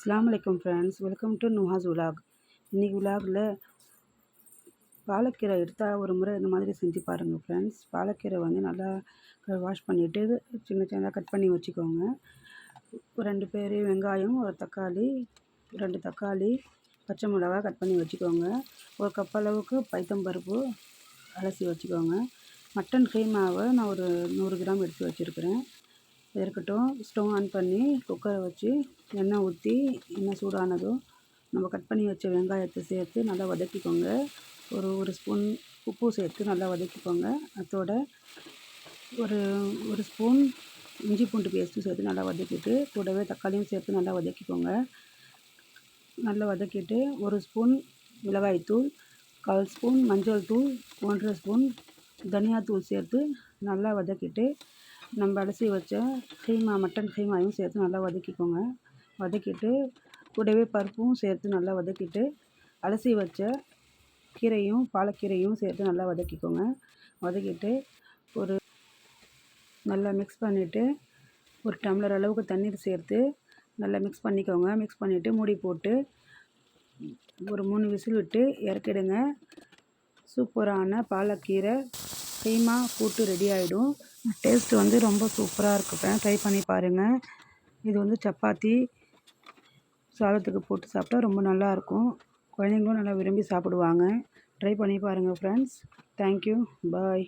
அஸ்லாம் வலைக்கம் friends welcome to Nuha's vlog இன்றைக்கி உலாகில் பாலக்கீரை எடுத்தால் ஒரு முறை இந்த மாதிரி செஞ்சு பாருங்கள் ஃப்ரெண்ட்ஸ் பாலக்கீரை வந்து நல்லா வாஷ் பண்ணிவிட்டு சின்ன சின்னதாக கட் பண்ணி வச்சுக்கோங்க. ரெண்டு பேர் வெங்காயம் ஒரு தக்காளி ரெண்டு தக்காளி பச்சை மிளகா கட் பண்ணி வச்சுக்கோங்க. ஒரு கப் அளவுக்கு பைத்தம்பருப்பு அலசி வச்சுக்கோங்க. மட்டன் கீமாவை நான் ஒரு நூறு கிராம் எடுத்து வச்சுருக்கிறேன். இருக்கட்டும் ஸ்டவ் ஆன் பண்ணி குக்கரை வச்சு எண்ணெய் ஊற்றி எண்ணெய் சூடானதும் நம்ம கட் பண்ணி வச்ச வெங்காயத்தை சேர்த்து நல்லா வதக்கிக்கோங்க. ஒரு ஒரு ஸ்பூன் உப்பு சேர்த்து நல்லா வதக்கிக்கோங்க. அதோட ஒரு ஒரு ஸ்பூன் இஞ்சி பூண்டு பேஸ்ட்டும் சேர்த்து நல்லா வதக்கிட்டு கூடவே தக்காளியும் சேர்த்து நல்லா வதக்கிக்கோங்க. நல்லா வதக்கிட்டு ஒரு ஸ்பூன் மிளகாய்த்தூள் கால் ஸ்பூன் மஞ்சள் தூள் ஒன்றரை ஸ்பூன் தனியாத்தூள் சேர்த்து நல்லா வதக்கிட்டு நம்ம அலசி வச்ச கீமா மட்டன் கீமாவையும் சேர்த்து நல்லா வதக்கிக்கோங்க. வதக்கிட்டு கூடவே பருப்பும் சேர்த்து நல்லா வதக்கிட்டு அலசி வச்ச கீரையும் பாலக்கீரையும் சேர்த்து நல்லா வதக்கிக்கோங்க. வதக்கிட்டு ஒரு நல்லா மிக்ஸ் பண்ணிவிட்டு ஒரு டம்ளர் அளவுக்கு தண்ணீர் சேர்த்து நல்லா மிக்ஸ் பண்ணிக்கோங்க. மிக்ஸ் பண்ணிவிட்டு மூடி போட்டு ஒரு மூணு விசில் விட்டு இறக்கிடுங்க. சூப்பரான பாலக்கீரை கீமா கூட்டு ரெடி ஆகிடும் டேஸ்ட் வந்து ரொம்ப சூப்பராக இருக்கும் ட்ரை பண்ணி பாருங்கள் இது வந்து சப்பாத்தி. சாதத்துக்கு போட்டு சாப்பிட்டா ரொம்ப நல்லாயிருக்கும் குழந்தைங்களும் நல்லா விரும்பி சாப்பிடுவாங்க. ட்ரை பண்ணி பாருங்கள் ஃப்ரெண்ட்ஸ் தேங்க்யூ பாய்